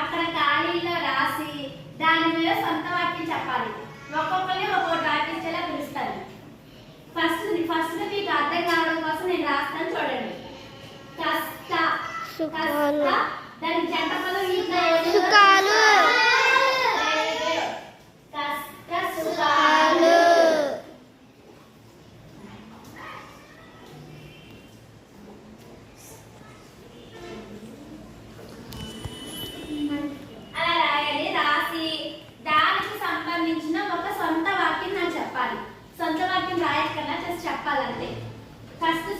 అక్కడ ఖాళీలో రాసి దాని మీద సొంత వాక్యం చెప్పాలి. ఒక్కొక్కరిని ఒక్కొక్క వాక్యించేలా పిలుస్తాను ఫస్ట్ ఫస్ట్ మీకు అర్థం కావడం కోసం నేను రాస్తాను చూడండి. కష్ట కష్ట దాని జంట పదం కష్ట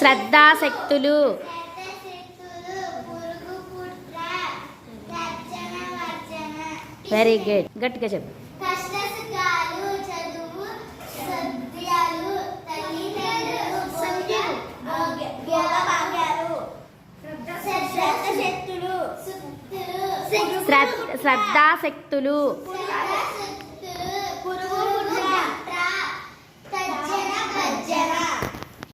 శ్రద్ధాశక్తులు. వెరీ గుడ్ గట్టిగా చెప్పు. శ్రద్ధాశక్తులు.